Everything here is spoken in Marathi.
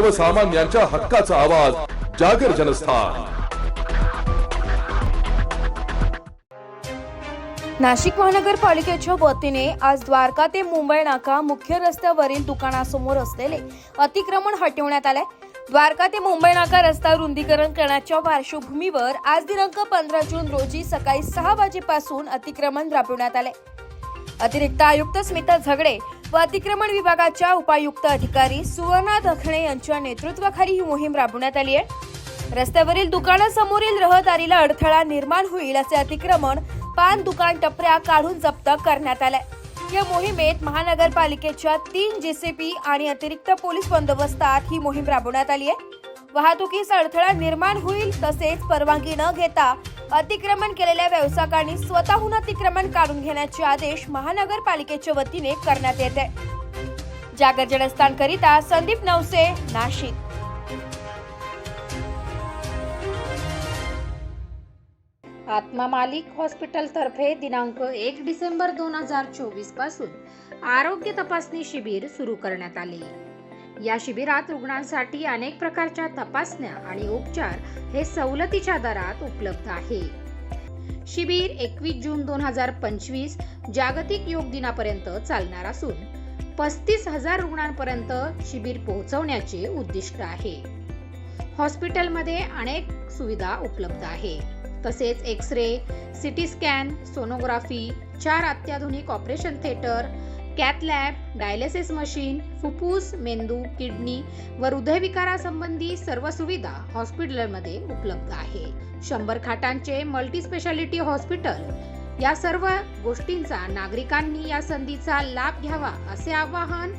सर्वसामान्यांच्या हक्काचा आवाज जागर जनस्थान. नाशिक महानगरपालिकेच्या वतीने आज द्वारका ते मुंबई नाका मुख्य रस्त्यावरील दुकानासमोर असलेले अतिक्रमण हटवण्यात आले द्वारका ते मुंबई नाका रस्ता रुंदीकरण करण्याच्या पार्श्वभूमीवर आज दिनांक पंधरा जून रोजी सकाळी सहा वाजेपासून अतिक्रमण राबवण्यात आले अतिरिक्त आयुक्त स्मिता झगडे अतिक्रमण विभागाच्या उपायुक्त अधिकारी सुवर्णा दखणे यांच्या नेतृत्वाखाली ही मोहीम राबवण्यात आली आहे. रस्त्यावरील दुकानासमोरील रहदारीला अडथळा निर्माण होईल असे अतिक्रमण पान दुकान टपऱ्या काढून जप्त करण्यात आल्या. या मोहिमेत महानगरपालिकेच्या तीन जेसीपी आणि अतिरिक्त पोलीस बंदोबस्तात ही मोहीम राबवण्यात आली आहे. वाहतुकीस अडथळा निर्माण होईल तसेच परवानगी न घेता अतिक्रमण केलेल्या व्यावसायिकांनी स्वतःहून अतिक्रमण काढून घेण्याचे आदेश महानगरपालिकेच्या वतीने करण्यात येत आहे. जागर जनस्थानकरिता संदीप नवसे नाशिक. आत्मा मालिक हॉस्पिटलतर्फे दिनांक एक डिसेंबर दोन हजार चोवीसपासून आरोग्य तपासणी शिबिर सुरू करण्यात आले. या शिबिरात रुग्णांसाठी अनेक प्रकारच्या तपासण्या आणि उपचार हे सवलतीच्या दरात उपलब्ध आहे. शिबिर एकवीस जून दोन हजार पंचवीस जागतिक योग दिनापर्यंत चालणार असून पस्तीस हजार रुग्णांपर्यंत शिबिर पोहोचवण्याचे उद्दिष्ट आहे. हॉस्पिटलमध्ये अनेक सुविधा उपलब्ध आहे. तसेच X ray CT scan sonography चार अत्याधुनिक operation theatre cath lab dialysis machine फुफ्फुस मेंदू किडनी व हृदयविकारासंबंधी सर्व सुविधा हॉस्पिटलमध्ये उपलब्ध आहे. शंभर खाटांचे मल्टी स्पेशालिटी हॉस्पिटल. या सर्व गोष्टींचा नागरिकांनी या संधीचा लाभ घ्यावा असे आवाहन